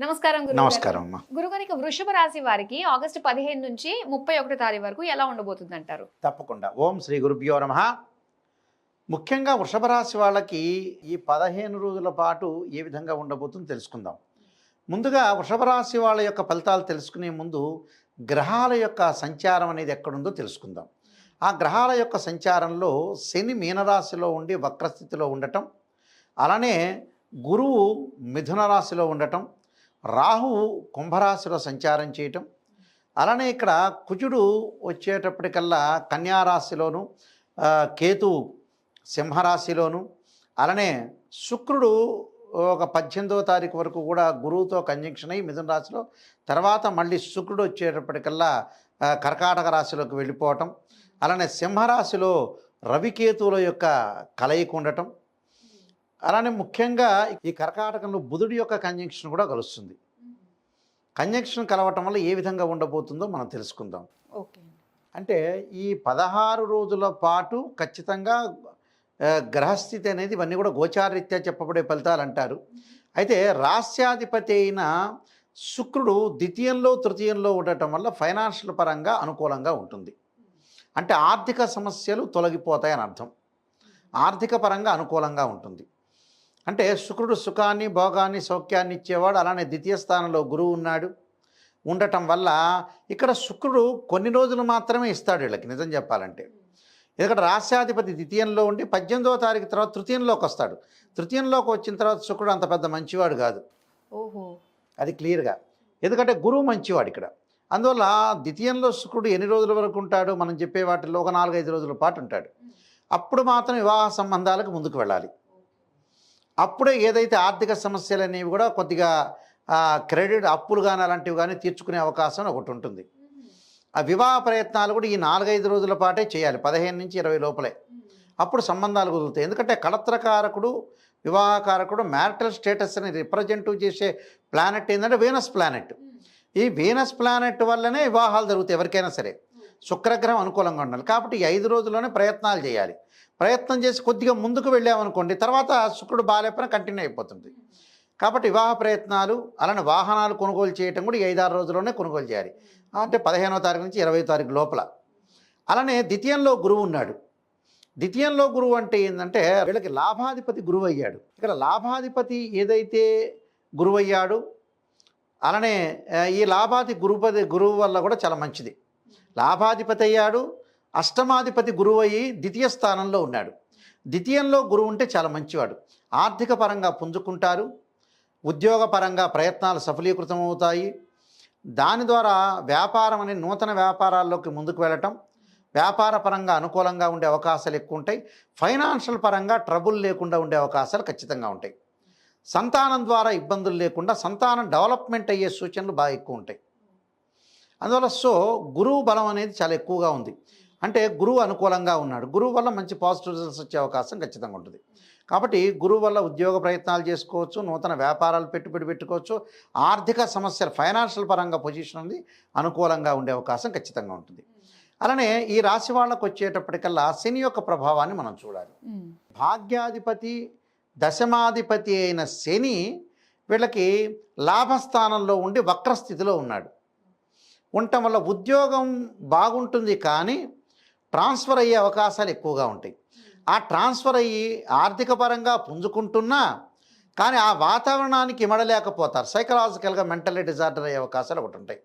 నమస్కారం. నమస్కారం అమ్మా. గురుగారు ఇక వృషభ రాశి వారికి ఆగస్టు పదిహేను నుంచి ముప్పై ఒకటి తారీఖు వరకు ఎలా ఉండబోతుంది అంటారు తప్పకుండా. ఓం శ్రీ గురుభ్యో నమ. ముఖ్యంగా వృషభ రాశి వాళ్ళకి ఈ పదిహేను రోజుల పాటు ఏ విధంగా ఉండబోతుందో తెలుసుకుందాం. ముందుగా వృషభ రాశి వాళ్ళ యొక్క ఫలితాలు తెలుసుకునే ముందు గ్రహాల యొక్క సంచారం అనేది ఎక్కడుందో తెలుసుకుందాం. ఆ గ్రహాల యొక్క సంచారంలో శని మీనరాశిలో ఉండి వక్రస్థితిలో ఉండటం అలానే గురువు మిథున రాశిలో ఉండటం రాహువు కుంభరాశిలో సంచారం చేయటం అలానే ఇక్కడ కుజుడు వచ్చేటప్పటికల్లా కన్యారాశిలోను కేతు సింహరాశిలోను అలానే శుక్రుడు ఒక పద్దెనిమిదవ తారీఖు వరకు కూడా గురువుతో కంజంక్షన్ అయ్యి మిథున రాశిలో తర్వాత మళ్ళీ శుక్రుడు వచ్చేటప్పటికల్లా కర్కాటక రాశిలోకి వెళ్ళిపోవటం అలానే సింహరాశిలో రవికేతువుల యొక్క కలయిక ఉండటం అలానే ముఖ్యంగా ఈ కర్కాటకంలో బుధుడి యొక్క కంజంక్షన్ కూడా కలుస్తుంది. కంజంక్షన్ కలవటం వల్ల ఏ విధంగా ఉండబోతుందో మనం తెలుసుకుందాం. ఓకే అంటే ఈ పదహారు రోజుల పాటు ఖచ్చితంగా గ్రహస్థితి అనేది ఇవన్నీ కూడా గోచారరీత్యా చెప్పబడే ఫలితాలు అంటారు. అయితే రాస్యాధిపతి అయిన శుక్రుడు ద్వితీయంలో తృతీయంలో ఉండటం వల్ల ఫైనాన్షియల్ పరంగా అనుకూలంగా ఉంటుంది. అంటే ఆర్థిక సమస్యలు తొలగిపోతాయని అర్థం. ఆర్థిక పరంగా అనుకూలంగా ఉంటుంది. అంటే శుక్రుడు సుఖాన్ని భోగాన్ని సౌఖ్యాన్ని ఇచ్చేవాడు. అలానే ద్వితీయ స్థానంలో గురువు ఉన్నాడు. ఉండటం వల్ల ఇక్కడ శుక్రుడు కొన్ని రోజులు మాత్రమే ఇస్తాడు వీళ్ళకి నిజం చెప్పాలంటే. ఎందుకంటే రాస్యాధిపతి ద్వితీయంలో ఉండి పద్దెనిమిదవ తారీఖు తర్వాత తృతీయంలోకి వస్తాడు. తృతీయంలోకి వచ్చిన తర్వాత శుక్రుడు అంత పెద్ద మంచివాడు కాదు. ఓహో. అది క్లియర్గా. ఎందుకంటే గురువు మంచివాడు ఇక్కడ. అందువల్ల ద్వితీయంలో శుక్రుడు ఎన్ని రోజుల వరకు ఉంటాడు? మనం చెప్పే వాటిల్లో ఒక నాలుగైదు రోజుల పాటు ఉంటాడు. అప్పుడు మాత్రం వివాహ సంబంధాలకు ముందుకు వెళ్ళాలి. అప్పుడే ఏదైతే ఆర్థిక సమస్యలు అనేవి కూడా కొద్దిగా క్రెడిట్ అప్పులు కానీ అలాంటివి కానీ తీర్చుకునే అవకాశం ఒకటి ఉంటుంది. ఆ వివాహ ప్రయత్నాలు కూడా ఈ నాలుగైదు రోజుల పాటే చేయాలి. పదిహేను నుంచి ఇరవై లోపలే. అప్పుడు సంబంధాలు కుదురుతాయి. ఎందుకంటే కళత్రకారకుడు వివాహకారకుడు మ్యారిటల్ స్టేటస్ని రిప్రజెంటివ్ చేసే ప్లానెట్ ఏంటంటే వీనస్ ప్లానెట్. ఈ వీనస్ ప్లానెట్ వల్లనే వివాహాలు జరుగుతాయి ఎవరికైనా సరే. శుక్రగ్రహం అనుకూలంగా ఉండాలి. కాబట్టి ఈ ఐదు రోజుల్లోనే ప్రయత్నాలు చేయాలి. ప్రయత్నం చేసి కొద్దిగా ముందుకు వెళ్ళామనుకోండి తర్వాత శుక్రుడు బాలేపన కంటిన్యూ అయిపోతుంది. కాబట్టి వివాహ ప్రయత్నాలు అలానే వాహనాలు కొనుగోలు చేయటం కూడా ఈ ఐదారు రోజుల్లోనే కొనుగోలు చేయాలి. అంటే పదిహేనవ తారీఖు నుంచి ఇరవై తారీఖు లోపల. అలానే ద్వితీయంలో గురువు ఉన్నాడు. ద్వితీయంలో గురువు అంటే ఏంటంటే వీళ్ళకి లాభాధిపతి గురువు అయ్యాడు. ఇక్కడ లాభాధిపతి ఏదైతే గురువయ్యాడు అలానే ఈ లాభాది గురుపతి గురువు వల్ల కూడా చాలా మంచిది. లాభాధిపతి అయ్యాడు అష్టమాధిపతి గురువు అయ్యి ద్వితీయ స్థానంలో ఉన్నాడు. ద్వితీయంలో గురువు ఉంటే చాలా మంచివాడు. ఆర్థిక పరంగా పుంజుకుంటారు ఉద్యోగపరంగా ప్రయత్నాలు సఫలీకృతం అవుతాయి దాని ద్వారా వ్యాపారం అనే నూతన వ్యాపారాల్లోకి ముందుకు వెళ్ళటం వ్యాపార పరంగా అనుకూలంగా ఉండే అవకాశాలు ఎక్కువ ఉంటాయి. ఫైనాన్షియల్ పరంగా ట్రబుల్ లేకుండా ఉండే అవకాశాలు ఖచ్చితంగా ఉంటాయి. సంతానం ద్వారా ఇబ్బందులు లేకుండా సంతానం డెవలప్మెంట్ అయ్యే సూచనలు బాగా ఎక్కువ ఉంటాయి. అందువల్ల సో గురువు బలం అనేది చాలా ఎక్కువగా ఉంది. అంటే గురువు అనుకూలంగా ఉన్నాడు. గురువు వల్ల మంచి పాజిటివ్ రిజల్ట్స్ వచ్చే అవకాశం ఖచ్చితంగా ఉంటుంది. కాబట్టి గురువు వల్ల ఉద్యోగ ప్రయత్నాలు చేసుకోవచ్చు నూతన వ్యాపారాలు పెట్టుబడి పెట్టుకోవచ్చు ఆర్థిక సమస్యలు ఫైనాన్షియల్ పరంగా పొజిషన్ ఉంది అనుకూలంగా ఉండే అవకాశం ఖచ్చితంగా ఉంటుంది. అలానే ఈ రాశి వాళ్ళకు వచ్చేటప్పటికల్లా శని యొక్క ప్రభావాన్ని మనం చూడాలి. భాగ్యాధిపతి దశమాధిపతి అయిన శని వీళ్ళకి లాభస్థానంలో ఉండి వక్రస్థితిలో ఉన్నాడు. ఉండటం వల్ల ఉద్యోగం బాగుంటుంది కానీ ట్రాన్స్ఫర్ అయ్యే అవకాశాలు ఎక్కువగా ఉంటాయి. ఆ ట్రాన్స్ఫర్ అయ్యి ఆర్థిక పరంగా పుంజుకుంటున్నా కానీ ఆ వాతావరణానికి ఇమడలేకపోతారు. సైకలాజికల్గా మెంటల్లీ డిజార్డర్ అయ్యే అవకాశాలు ఒకటి ఉంటాయి.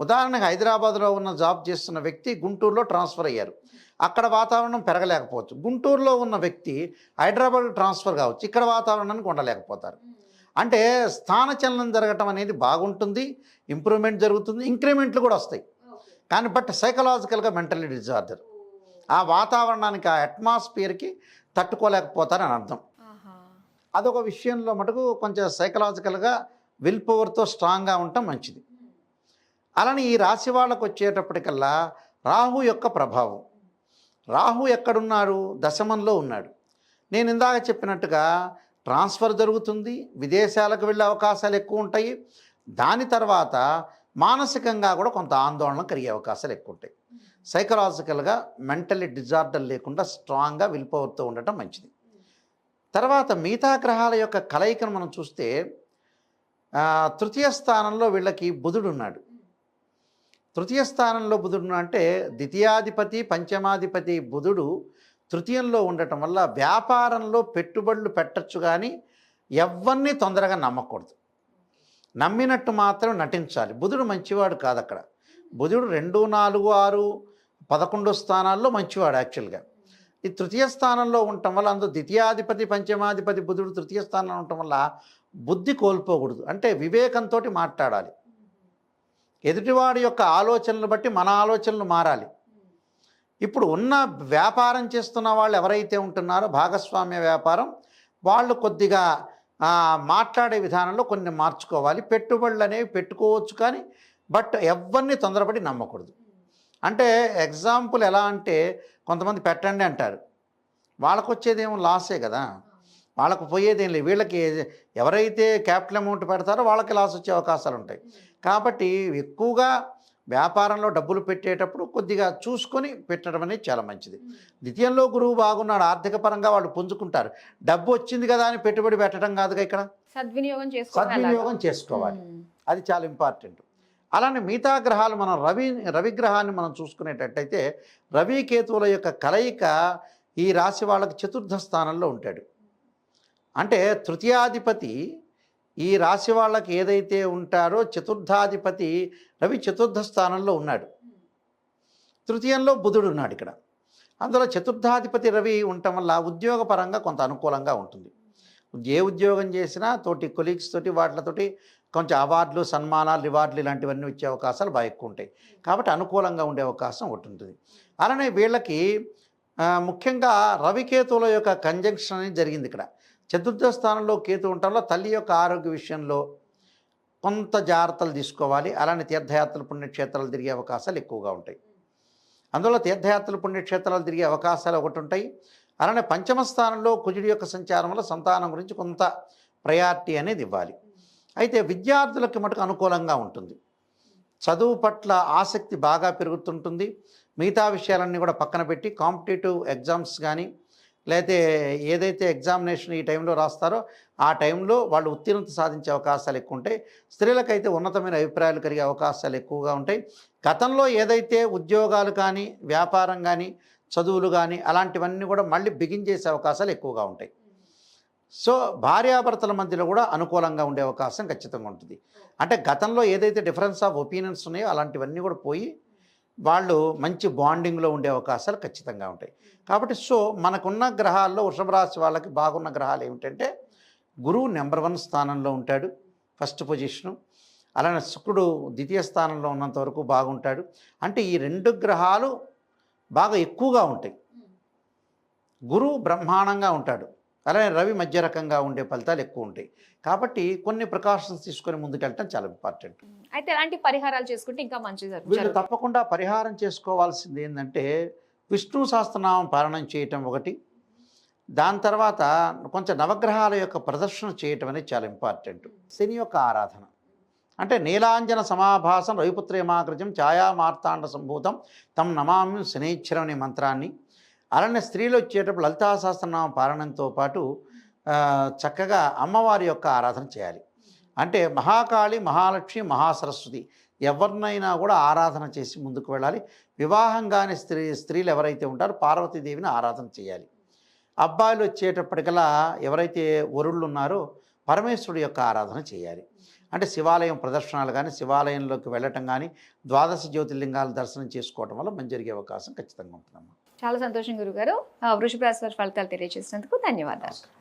ఉదాహరణకు హైదరాబాద్లో ఉన్న జాబ్ చేస్తున్న వ్యక్తి గుంటూరులో ట్రాన్స్ఫర్ అయ్యారు. అక్కడ వాతావరణం పెరగలేకపోవచ్చు. గుంటూరులో ఉన్న వ్యక్తి హైదరాబాద్ ట్రాన్స్ఫర్ కావచ్చు. ఇక్కడ వాతావరణానికి ఉండలేకపోతారు. అంటే స్థానచలనం జరగటం అనేది బాగుంటుంది ఇంప్రూవ్మెంట్ జరుగుతుంది ఇంక్రిమెంట్లు కూడా వస్తాయి. కానీ బట్ సైకలాజికల్గా మెంటల్లీ డిజార్డర్. ఆ వాతావరణానికి ఆ అట్మాస్ఫియర్కి తట్టుకోలేకపోతారని అర్థం. అదొక విషయంలో మటుకు కొంచెం సైకలాజికల్గా విల్ పవర్తో స్ట్రాంగ్గా ఉండటం మంచిది. అలానే ఈ రాశి వాళ్ళకు వచ్చేటప్పటికల్లా రాహు యొక్క ప్రభావం. రాహు ఎక్కడున్నాడు దశమంలో ఉన్నాడు. నేను ఇందాక చెప్పినట్టుగా ట్రాన్స్ఫర్ జరుగుతుంది విదేశాలకు వెళ్ళే అవకాశాలు ఎక్కువ ఉంటాయి. దాని తర్వాత మానసికంగా కూడా కొంత ఆందోళన కలిగే అవకాశాలు ఎక్కువ ఉంటాయి. సైకలాజికల్గా మెంటల్లీ డిజార్డర్ లేకుండా స్ట్రాంగ్గా విల్ ఉండటం మంచిది. తర్వాత మిగతా గ్రహాల యొక్క కలయికను మనం చూస్తే తృతీయ స్థానంలో వీళ్ళకి బుధుడు ఉన్నాడు. తృతీయ స్థానంలో బుధుడు అంటే ద్వితీయాధిపతి పంచమాధిపతి బుధుడు తృతీయంలో ఉండటం వల్ల వ్యాపారంలో పెట్టుబడులు పెట్టచ్చు కానీ ఎవరిని తొందరగా నమ్మకూడదు. నమ్మినట్టు మాత్రం నటించాలి. బుధుడు మంచివాడు కాదు అక్కడ బుధుడు రెండు నాలుగు ఆరు పదకొండు స్థానాల్లో మంచివాడు యాక్చువల్గా. ఈ తృతీయ స్థానంలో ఉండటం వల్ల అందులో ద్వితీయాధిపతి పంచమాధిపతి బుధుడు తృతీయ స్థానంలో ఉండటం వల్ల బుద్ధి కోల్పోకూడదు. అంటే వివేకంతో మాట్లాడాలి. ఎదుటివాడి యొక్క ఆలోచనలు బట్టి మన ఆలోచనలు మారాలి. ఇప్పుడు ఉన్న వ్యాపారం చేస్తున్న వాళ్ళు ఎవరైతే ఉంటున్నారో భాగస్వామ్య వ్యాపారం వాళ్ళు కొద్దిగా మాట్లాడే విధానంలో కొన్ని మార్చుకోవాలి. పెట్టుబడులు అనేవి పెట్టుకోవచ్చు కానీ బట్ ఎవరిని తొందరపడి నమ్మకూడదు. అంటే ఎగ్జాంపుల్ ఎలా అంటే కొంతమంది పెట్టండి అంటారు. వాళ్ళకు వచ్చేదేమో లాసే కదా. వాళ్ళకు పోయేదేం లేదు. వీళ్ళకి ఎవరైతే క్యాపిటల్ అమౌంట్ పెడతారో వాళ్ళకి లాస్ వచ్చే అవకాశాలు ఉంటాయి కాబట్టి ఎక్కువగా వ్యాపారంలో డబ్బులు పెట్టేటప్పుడు కొద్దిగా చూసుకొని పెట్టడం అనేది చాలా మంచిది. ద్వితీయంలో గురువు బాగున్నాడు ఆర్థిక పరంగా వాళ్ళు పుంజుకుంటారు. డబ్బు వచ్చింది కదా అని పెట్టుబడి పెట్టడం కాదుగా ఇక్కడ? సద్వినియోగం చేసుకోవాలి సద్వినియోగం చేసుకోవాలి. అది చాలా ఇంపార్టెంట్. అలానే మిగతా గ్రహాలు మనం రవి రవి గ్రహాన్ని మనం చూసుకునేటట్టయితే రవి కేతువుల యొక్క కలయిక ఈ రాశి వాళ్ళకి చతుర్థ స్థానంలో ఉంటాడు. అంటే తృతీయాధిపతి ఈ రాశి వాళ్ళకి ఏదైతే ఉంటారో చతుర్థాధిపతి రవి చతుర్థ స్థానంలో ఉన్నాడు. తృతీయంలో బుధుడు ఉన్నాడు ఇక్కడ. అందులో చతుర్థాధిపతి రవి ఉండటం వల్ల ఉద్యోగపరంగా కొంత అనుకూలంగా ఉంటుంది. ఏ ఉద్యోగం చేసినా తోటి కొలీగ్స్ తోటి వాటితోటి కొంచెం అవార్డులు సన్మానాలు రివార్డులు ఇలాంటివన్నీ వచ్చే అవకాశాలు బాగా ఎక్కువ ఉంటాయి. కాబట్టి అనుకూలంగా ఉండే అవకాశం ఒకటి ఉంటుంది. అలానే వీళ్ళకి ముఖ్యంగా రవికేతువుల యొక్క కంజంక్షన్ అనేది జరిగింది ఇక్కడ. చతుర్థ స్థానంలో కేతు ఉండటంలో తల్లి యొక్క ఆరోగ్య విషయంలో కొంత జాగ్రత్తలు తీసుకోవాలి. అలానే తీర్థయాత్రలు పుణ్యక్షేత్రాలు తిరిగే అవకాశాలు ఎక్కువగా ఉంటాయి. అందులో తీర్థయాత్రలు పుణ్యక్షేత్రాలు తిరిగే అవకాశాలు ఒకటి ఉంటాయి. అలానే పంచమ స్థానంలో కుజుడి యొక్క సంచారం వల్ల సంతానం గురించి కొంత ప్రయారిటీ అనేది ఇవ్వాలి. అయితే విద్యార్థులకి మటుకు అనుకూలంగా ఉంటుంది. చదువు పట్ల ఆసక్తి బాగా పెరుగుతుంటుంది. మిగతా విషయాలన్నీ కూడా పక్కన పెట్టి కాంపిటేటివ్ ఎగ్జామ్స్ కానీ లేకపోతే ఏదైతే ఎగ్జామినేషన్ ఈ టైంలో రాస్తారో ఆ టైంలో వాళ్ళు ఉత్తీర్ణత సాధించే అవకాశాలు ఎక్కువ ఉంటాయి. స్త్రీలకైతే ఉన్నతమైన అభిప్రాయాలు కలిగే అవకాశాలు ఎక్కువగా ఉంటాయి. గతంలో ఏదైతే ఉద్యోగాలు కానీ వ్యాపారం కానీ చదువులు కానీ అలాంటివన్నీ కూడా మళ్ళీ బిగిన్ చేసే అవకాశాలు ఎక్కువగా ఉంటాయి. సో భార్యాభర్తల మధ్యలో కూడా అనుకూలంగా ఉండే అవకాశం ఖచ్చితంగా ఉంటుంది. అంటే గతంలో ఏదైతే డిఫరెన్స్ ఆఫ్ ఒపీనియన్స్ ఉన్నాయో అలాంటివన్నీ కూడా పోయి వాళ్ళు మంచి బాండింగ్లో ఉండే అవకాశాలు ఖచ్చితంగా ఉంటాయి. కాబట్టి సో మనకున్న గ్రహాల్లో వృషభ రాశి వాళ్ళకి బాగున్న గ్రహాలు ఏమిటంటే గురువు నెంబర్ వన్ స్థానంలో ఉంటాడు ఫస్ట్ పొజిషను. అలానే శుక్రుడు ద్వితీయ స్థానంలో ఉన్నంత వరకు బాగుంటాడు. అంటే ఈ రెండు గ్రహాలు బాగా ఎక్కువగా ఉంటాయి. గురువు బ్రహ్మాండంగా ఉంటాడు. అలానే రవి మధ్య రకంగా ఉండే ఫలితాలు ఎక్కువ ఉంటాయి. కాబట్టి కొన్ని ప్రికాషన్స్ తీసుకొని ముందుకెళ్ళటం చాలా ఇంపార్టెంట్. అయితే ఎలాంటి పరిహారాలు చేసుకుంటే ఇంకా మంచిది వీళ్ళు. తప్పకుండా పరిహారం చేసుకోవాల్సింది ఏంటంటే విష్ణు సహస్రనామం పాలనం చేయటం ఒకటి. దాని తర్వాత కొంచెం నవగ్రహాల యొక్క ప్రదర్శన చేయటం అనేది చాలా ఇంపార్టెంట్. శని యొక్క ఆరాధన. అంటే నీలాంజన సమాభాసం రవిపుత్రేమాకృజం ఛాయా మార్తాండ సంభూతం తమ్ నమామి శనేశ్వరం అనే మంత్రాన్ని అలానే స్త్రీలు వచ్చేటప్పుడు లలితా సహస్రనామ పారాయణంతో పాటు చక్కగా అమ్మవారి యొక్క ఆరాధన చేయాలి. అంటే మహాకాళి మహాలక్ష్మి మహాసరస్వతి ఎవరినైనా కూడా ఆరాధన చేసి ముందుకు వెళ్ళాలి. వివాహం కాని స్త్రీ స్త్రీలు ఎవరైతే ఉంటారో పార్వతీదేవిని ఆరాధన చేయాలి. అబ్బాయిలు వచ్చేటప్పటికల్లా ఎవరైతే వరుళ్ళు ఉన్నారో పరమేశ్వరుడు యొక్క ఆరాధన చేయాలి. అంటే శివాలయం ప్రదర్శనలు కానీ శివాలయంలోకి వెళ్ళటం కానీ ద్వాదశ జ్యోతిర్లింగాల దర్శనం చేసుకోవటం వల్ల మంచి జరిగే అవకాశం ఖచ్చితంగా ఉంటుందమ్మా. చాలా సంతోషం గురుగారు. వృషభ రాశి వారి ఫలితాలు తెలియజేసినందుకు ధన్యవాదాలు.